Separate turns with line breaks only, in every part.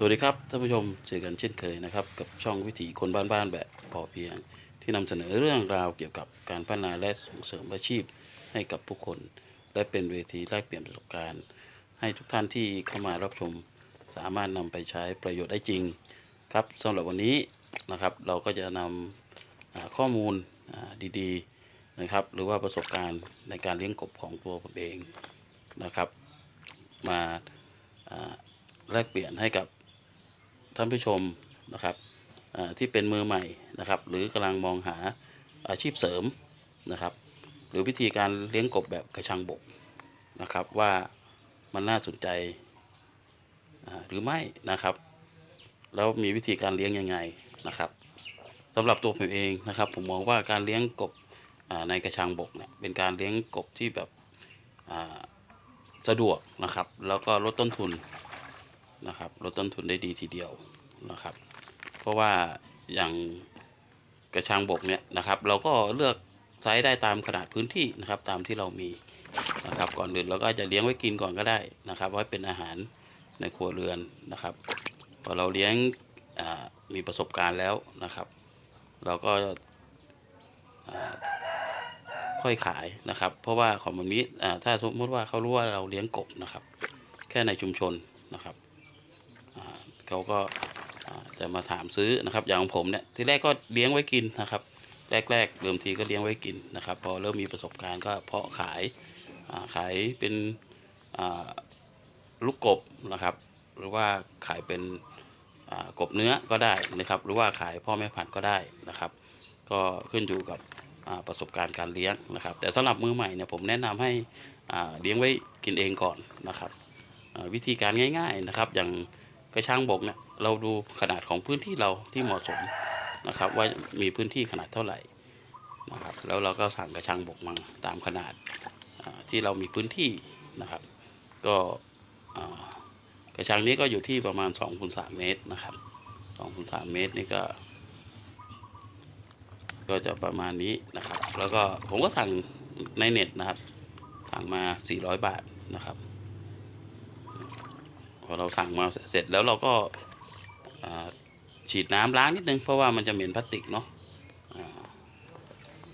สวัสดีครับท่านผู้ชมเจอกันเช่นเคยนะครับ กับช่องวิถีคนบ้านๆแบบพอเพียง ที่นำเสนอเรื่องราวเกี่ยวกับการพัฒนาและส่งเสริมอาชีพให้กับผู้คน และเป็นเวทีแลกเปลี่ยนประสบการณ์ ให้ทุกท่านที่เข้ามารับชม สามารถนำไปใช้ประโยชน์ได้จริงครับสำหรับวันนี้นะครับ เราก็จะนำอ่าข้อมูลดีๆนะครับ หรือว่าประสบการณ์ในการเลี้ยงกบของตัวผมเองนะครับ มาแลกเปลี่ยนให้กับ ท่านผู้ชมนะครับที่เป็นมือใหม่นะครับ หรือกำลังมองหาอาชีพเสริมนะครับ หรือวิธีการเลี้ยงกบแบบกระชังบกนะครับ ว่ามันน่าสนใจหรือไม่นะครับ แล้วมีวิธีการเลี้ยงยังไงนะครับสำหรับตัวผมเองนะครับ ผมมองว่าการเลี้ยงกบในกระชังบกเนี่ยเป็นการเลี้ยงกบที่แบบสะดวกนะครับ แล้วก็ลดต้นทุน นะครับลดต้นทุนได้ดีทีเดียวนะครับ เพราะว่าอย่างกระชังบกเนี่ยนะครับ เราก็เลือกไซส์ได้ตามขนาดพื้นที่นะครับ ตามที่เรามีนะครับก่อนอื่นเราก็จะเลี้ยงไว้กินก่อนก็ได้นะครับไว้เป็นอาหารในครัวเรือนนะครับพอเราเลี้ยงมีประสบการณ์แล้วนะครับ เราก็ค่อยขายนะครับ เพราะว่าของมันนี้ถ้าสมมติว่าเขารู้ว่าเราเลี้ยงกบนะครับ แค่ในชุมชนนะครับ เขาก็จะมาถามซื้อนะครับ อย่างผมเนี่ยที่แรกก็เลี้ยงไว้กินนะครับ แรกๆเดิมทีก็เลี้ยงไว้กินนะครับ พอเริ่มมีประสบการณ์ก็เพาะขายขายเป็นลูกกบนะครับ หรือว่าขายเป็นกบเนื้อก็ได้นะครับ หรือว่าขายพ่อแม่พันธุ์ก็ได้นะครับ ก็ขึ้นอยู่กับประสบการณ์การเลี้ยงนะครับ แต่สำหรับมือใหม่เนี่ยผมแนะนำให้เลี้ยงไว้กินเองก่อนนะครับวิธีการง่าย ๆนะครับ อย่าง กระชังบกเนี่ยเราดูขนาดของพื้นที่เราที่เหมาะสมนะครับ ว่ามีพื้นที่ขนาดเท่าไหร่นะครับแล้วเราก็สั่งกระชังบกมาตามขนาดที่เรามีพื้นที่นะครับ ก็กระชังนี้ก็อยู่ที่ประมาณ2คูณ3เมตรนะครับ2คูณ3เมตรนี่ก็ ก็จะประมาณนี้นะครับ แล้วก็ผมก็สั่งในเน็ตนะครับ สั่งมา 400 บาทนะครับ พอเราสั่งมาเสร็จแล้วเราก็ฉีดน้ำล้างนิดนึงเพราะว่ามันจะเหม็นพลาสติกเนาะอา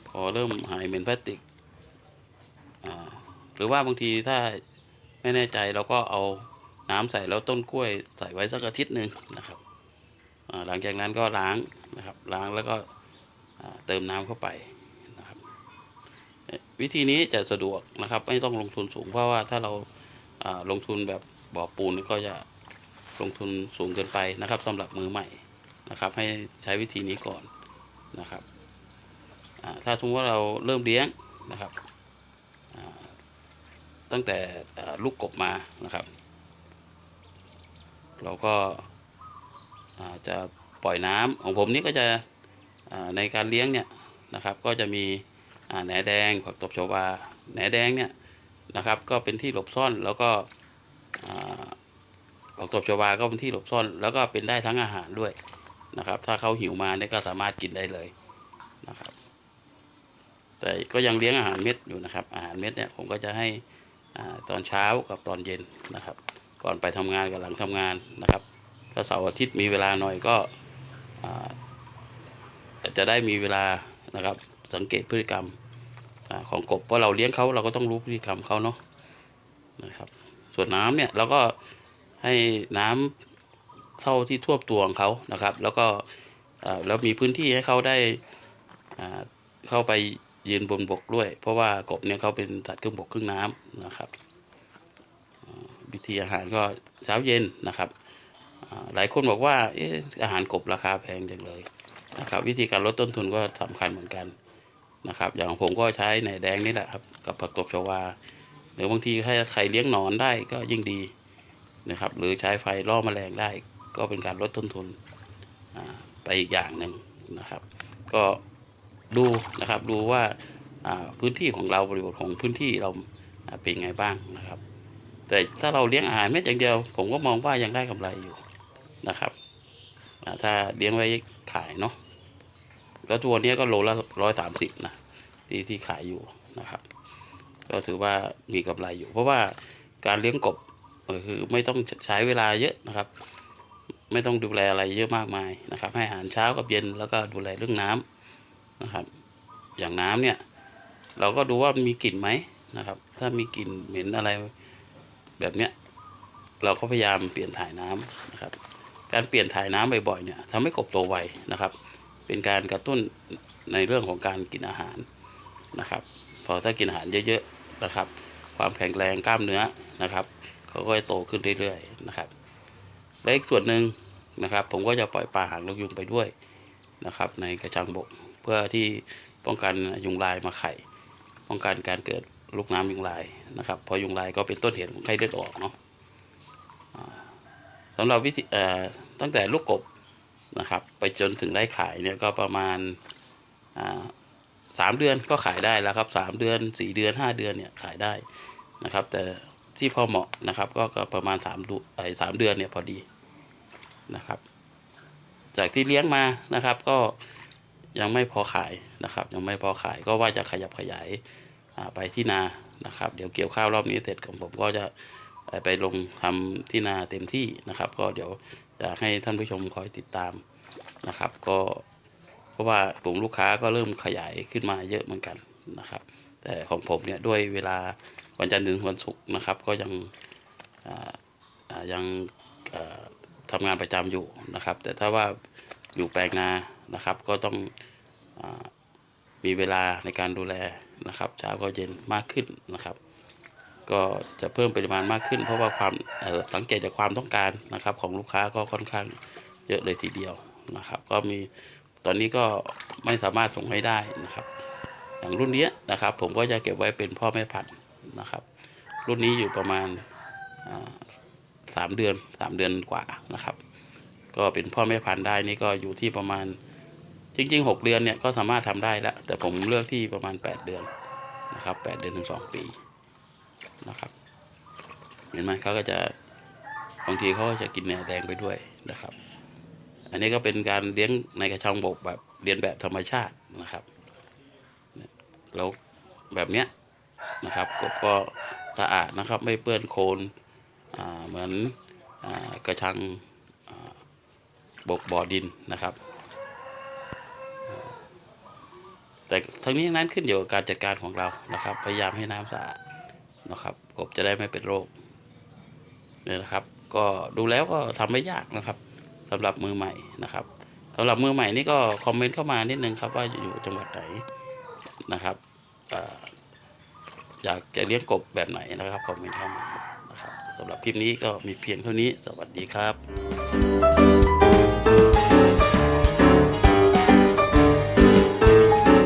พอเริ่มหายเหม็นพลาสติกหรือว่าบางทีถ้าไม่แน่ใจเราก็เอาน้ำใส่แล้วต้นกล้วยใส่ไว้สักอาทิตย์หนึ่งนะครับหลังจากนั้นก็ล้างนะครับล้างแล้วก็เติมน้ำเข้าไปนะครับ วิธีนี้จะสะดวกนะครับ ไม่ต้องลงทุนสูงเพราะว่าถ้าเราลงทุนแบบ บ่อปูนก็จะลงทุนสูงเกินไปนะครับสำหรับมือใหม่นะครับ ให้ใช้วิธีนี้ก่อนนะครับถ้าสมมติว่าเราเริ่มเลี้ยงนะครับตั้งแต่ลูกกบมานะครับ เราก็าจะปล่อยน้ำของผมนี่ก็จะในการเลี้ยงเนี่ยนะครับ ก็จะมีแหนแดงผักตบชวาแหนแดงเนี่ยนะครับ ก็เป็นที่หลบซ่อนแล้วก็ ผักตบชวาก็เป็นที่หลบซ่อน แล้วก็เป็นได้ทั้งอาหารด้วยนะครับ ถ้าเขาหิวมาเนี่ยก็สามารถกินได้เลยนะครับ แต่ก็ยังเลี้ยงอาหารเม็ดอยู่นะครับ อาหารเม็ดเนี่ยผมก็จะให้อตอนเช้ากับตอนเย็นนะครับ ก่อนไปทำงานกับหลังทำงานนะครับ ถ้าเสาร์อาทิตย์มีเวลาหน่อยก็จะได้มีเวลานะครับ สังเกตพฤติกรรมอของกบเพราะเราเลี้ยงเขาเราก็ต้องรู้พฤติกรรมเขาเนาะนะครับ ส่วนน้ำเนี่ยเราก็ ให้น้ำเท่าที่ท่วมตัวของเขานะครับ แล้วก็แล้วมีพื้นที่ให้เขาได้เข้าไปยืนบนบกด้วย เพราะว่ากบเนี่ยเขาเป็นสัตว์ครึ่งบกครึ่งน้ำนะครับวิธีอาหารก็เช้าเย็นนะครับหลายคนบอกว่าออาหารกบราคาแพงจังเลยนะครับ วิธีการลดต้นทุนก็สำคัญเหมือนกันนะครับ อย่างผมก็ใช้แหนแดงนี่แหละครับกับผักตบชวาหรือบางทีให้ใครเลี้ยงหนอนได้ก็ยิ่งดี นะครับ หรือใช้ไฟล่อแมลงได้ ก็เป็นการลดต้นทุนอ่าไปอีกอย่างหนึ่งนะครับ ก็ดูนะครับดูว่าอ่าพื้นที่ของเราบริบทของพื้นที่เราเป็นไงบ้างนะครับ แต่ถ้าเราเลี้ยงอาหารเม็ดอย่างเดียว ผมก็มองว่ายังได้กำไรอยู่นะครับอ่าถ้าเลี้ยงไว้ขายเนาะแล้วตัวนี้ก็โลละร้อยสามสิบนะที่ที่ขายอยู่นะครับ ก็ถือว่ามีกำไรอยู่ เพราะว่าการเลี้ยงกบ ก็คือไม่ต้องใช้เวลาเยอะนะครับ ไม่ต้องดูแลอะไรเยอะมากมายนะครับ ให้อาหารเช้ากับเย็นแล้วก็ดูแลเรื่องน้ำนะครับ อย่างน้ำเนี่ย เราก็ดูว่ามีกลิ่นไหมนะครับ ถ้ามีกลิ่นเหม็นอะไรแบบเนี้ยเราก็พยายามเปลี่ยนถ่ายน้ำนะครับ การเปลี่ยนถ่ายน้ำบ่อยๆเนี่ยทำให้กบโตไวนะครับ เป็นการกระตุ้นในเรื่องของการกินอาหารนะครับ พอถ้ากินอาหารเยอะๆนะครับ ความแข็งแรงกล้ามเนื้อนะครับ เขาก็จะโตขึ้นเรื่อยๆนะครับและอีกส่วนหนึ่งนะครับ ผมก็จะปล่อยปลาหางนกยุงไปด้วยนะครับ ในกระชังบกเพื่อที่ป้องกันยุงลายมาไข่ ป้องกันการเกิดลูกน้ำยุงลายนะครับเพราะยุงลายก็เป็นต้นเหตุของไข้เลือดออกเนาะสำหรับวิธีตั้งแต่ลูกกบนะครับ ไปจนถึงได้ขายเนี่ยก็ประมาณสามเดือนก็ขายได้แล้วครับสามเดือนสี่เดือนห้าเดือนเนี่ยขายได้นะครับ แต่ ที่พอเหมาะนะครับก็ก็ประมาณสามดูไอ้สามเดือนเนี่ยพอดีนะครับ จากที่เลี้ยงมานะครับ ก็ยังไม่พอขายนะครับ ยังไม่พอขายก็ว่าจะขยับขยายไปที่นานะครับ เดี๋ยวเกี่ยวข้าวรอบนี้เสร็จของผมก็จะไปลงทำที่นาเต็มที่นะครับ ก็เดี๋ยวอยากให้ท่านผู้ชมคอยติดตามนะครับ ก็เพราะว่ากลุ่มลูกค้าก็เริ่มขยายขึ้นมาเยอะเหมือนกันนะครับ แต่ของผมเนี่ยด้วยเวลาวันจันทร์ถึงวันศุกร์นะครับ ก็ยังยังอ่าทำงานประจำอยู่นะครับ แต่ถ้าว่าอยู่แปลงนานะครับ ก็ต้องอมีเวลาในการดูแลนะครับเช้าก็เย็นมากขึ้นนะครับ ก็จะเพิ่มปริมาณมากขึ้น เพราะว่าความสังเกตจากความต้องการนะครับ ของลูกค้าก็ค่อนข้างเยอะเลยทีเดียวนะครับ ก็มีตอนนี้ก็ไม่สามารถส่งให้ได้นะครับ อย่างรุ่นนี้นะครับ ผมก็จะเก็บไว้เป็นพ่อแม่พันธุ์นะครับ รุ่นนี้อยู่ประมาณสามเดือนสามเดือนกว่านะครับ ก็เป็นพ่อแม่พันธุ์ได้นี่ก็อยู่ที่ประมาณจริงๆหกเดือนเนี่ยก็สามารถทำได้แล้ว แต่ผมเลือกที่ประมาณแปดเดือนนะครับแปดเดือนถึงสองปีนะครับ เห็นไหมเขาก็จะบางทีเขาก็จะกินแหนแดงไปด้วยนะครับ อันนี้ก็เป็นการเลี้ยงในกระชังบกแบบเรียนแบบธรรมชาตินะครับ แล้วแบบเนี้ยนะครับกบก็สะอาดนะครับ ไม่เปื้อนโคลนเหมือนอกระชังบกบ่อดินนะครับ แต่ทั้งนี้ทั้งนั้นขึ้นอยู่กับการจัดการของเรานะครับ พยายามให้น้ำสะอาดนะครับกบจะได้ไม่เป็นโรคเนี่ยนะครับ ก็ดูแล้วก็ทำไม่ยากนะครับสำหรับมือใหม่นะครับสำหรับมือใหม่นี่ก็คอมเมนต์เข้ามานิดนึงครับว่าอยู่จังหวัดไหน นะครับออยากจะเลี้ยงกบแบบไหนนะครับคอมเมนต์เข้ามานะครับสำหรับคลิปนี้ก็มีเพียงเท่านี้สวัสดีครับ